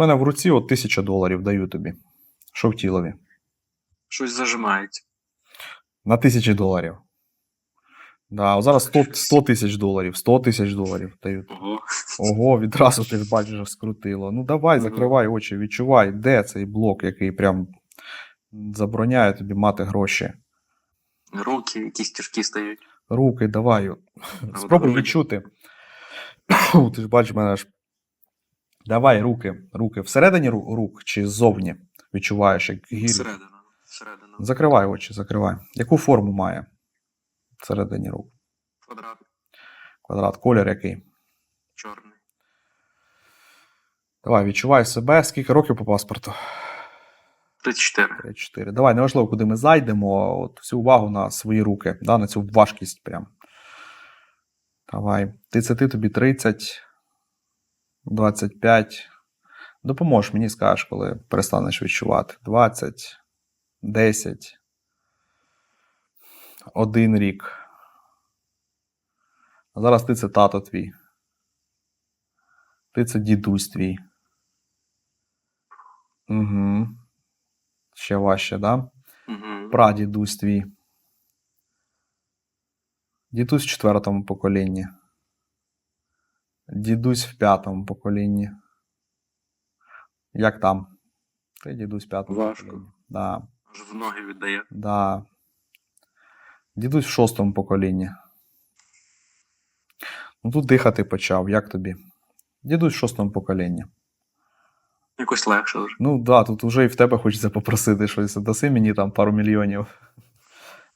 У мене в руці от тисяча доларів даю тобі. Що в тілові? Щось зажимається. На тисячі доларів. Да, от зараз 100 100 тисяч доларів, 100 тисяч доларів дають. Ого. Ого, відразу ти бачиш, скрутило. Ну давай, закривай очі, відчувай, де цей блок, який прям забороняє тобі мати гроші. Руки якісь тяжкі стають. Руки, давай. от Спробуй відчути. Ти ж бачиш мене ж. Давай, руки, руки. Всередині рук чи ззовні відчуваєш, як гіль. Всередину. Всередину. Закривай очі, закривай. Яку форму має всередині рук? Квадрат. Квадрат, колір який? Чорний. Давай, відчувай себе. Скільки років по паспорту? 34. 3-4. Давай, неважливо, куди ми зайдемо. От всю увагу на свої руки, да, на цю важкість прям. Давай. Ти це ти тобі 30, 25. Допоможеш мені, скажеш, коли перестанеш відчувати. 20, 10, один рік. А зараз ти це тато твій. Ти це дідусь твій. Угу. Ще важче, да? Угу. Прадідусь твій. Дідусь в четвертому поколінні. Дідусь в п'ятому поколінні. Як там? Ти дідусь в п'ятому Важко. поколінні. Да, Аж в ноги віддає. да. Дідусь в шостому поколінні. Ну тут дихати почав, як тобі? Дідусь в шостому поколінні. Якось легше вже. Ну да, тут вже і в тебе хочеться попросити щось. Даси мені там пару мільйонів.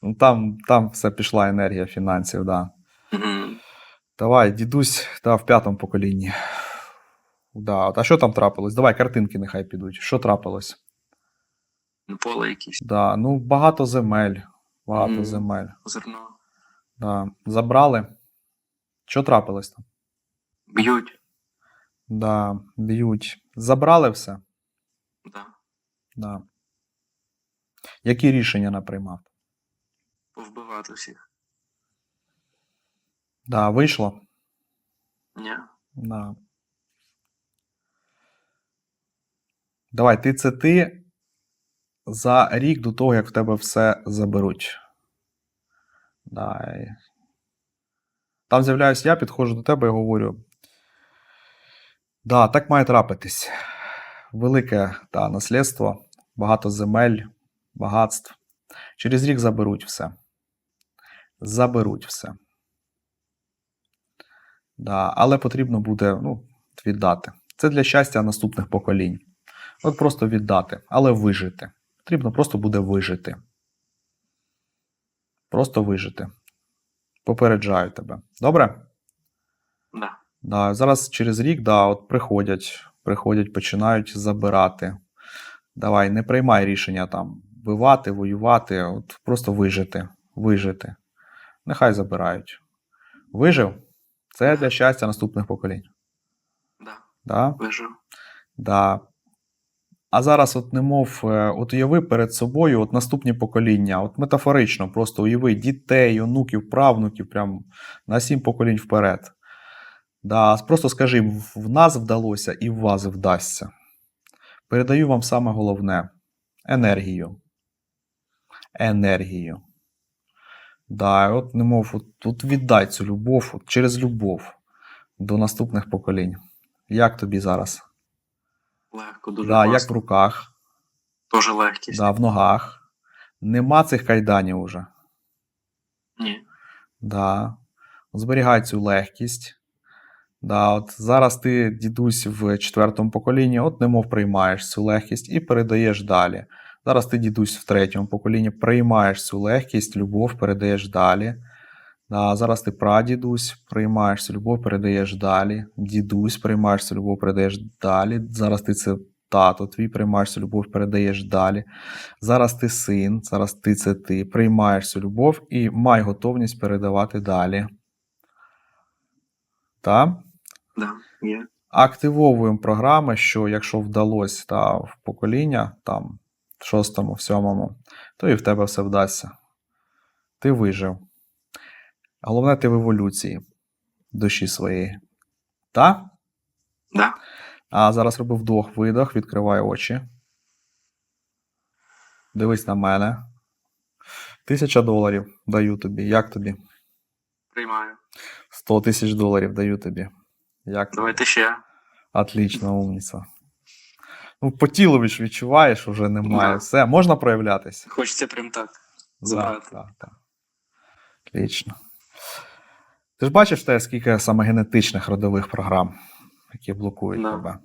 Ну там, там все пішла енергія фінансів, да. Угу. Давай, дідусь, та в п'ятому поколінні. Да. А що там трапилось? Давай, картинки нехай підуть. Що трапилось? Поле якісь. Да, ну, багато земель. Багато Мгм. земель. Зерно. Да. Забрали. Що трапилось там? Б'ють. Да, б'ють. Забрали все? Да. Да. Які рішення не приймав? Повбивати всіх. Да, вийшло? Ні. Да. Давай, ти це ти за рік до того, як в тебе все заберуть. Да. і- Там з'являюсь я, підходжу до тебе і говорю. Да, так має трапитись. Велике та, наслідство, багато земель, багатств. Через рік заберуть все. Заберуть все. Да, але потрібно буде ну, віддати. Це для щастя наступних поколінь. От просто віддати, але вижити. Потрібно просто буде вижити. Просто вижити. Попереджаю тебе. Добре? Да. Да, зараз через рік, да, от приходять, приходять, починають забирати. Давай, не приймай рішення там вбивати, воювати, от просто вижити, вижити. Нехай забирають. Вижив? Це для щастя наступних поколінь. Да. Да? Да. А зараз, от немов, е, от уяви перед собою от наступні покоління, от метафорично, просто уяви дітей, онуків, правнуків, прям на сім поколінь вперед. Да, просто скажи, в нас вдалося і в вас вдасться. Передаю вам саме головне енергію. Енергію. Да, от немов, от, от віддай цю любов от, через любов до наступних поколінь. Як тобі зараз? Легко, дуже Да, як в руках, Тоже легкість. да, в ногах. Нема цих кайданів уже. Ні. Да. Зберігай цю легкість. Да, от зараз ти, дідусь, в четвертому поколінні, от немов приймаєш цю легкість і передаєш далі. Зараз ти, дідусь, в третьому поколінні, приймаєш цю легкість, любов, передаєш далі. Да, зараз ти прадідусь, приймаєш цю любов, передаєш далі. Дідусь, приймаєш цю любов, передаєш далі. Зараз ти це тато твій, приймаєш цю любов, передаєш далі. Зараз ти син, зараз ти це ти, приймаєш цю любов і май готовність передавати далі. Так? Да. Є. Активовуємо програми, що якщо вдалося та, в покоління, там, шостому, в сьомому, то і в тебе все вдасться. Ти вижив. Головне, ти в еволюції душі своєї. Так? Да. А зараз роби вдох, видох, відкривай очі. Дивись на мене. Тисяча доларів даю тобі. Як тобі? Приймаю. 100 тисяч доларів даю тобі. Як тобі? Давайте ще. Отлично, умниця. Ну, по тілу ж відчуваєш, вже немає. Да. Все, можна проявлятися. Хочеться прям так. Забрати. да, да. Отлично. Ти ж бачиш те, скільки саме генетичних родових програм, які блокують Да. тебе.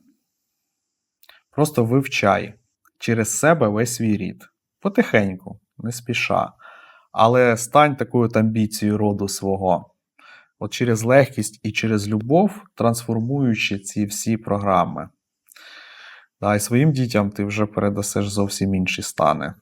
Просто вивчай через себе весь свій рід. Потихеньку, не спіша. Але стань такою от амбіцією роду свого. От через легкість і через любов, трансформуючи ці всі програми. Да, й своїм дітям ти вже передасиш зовсім інші стани.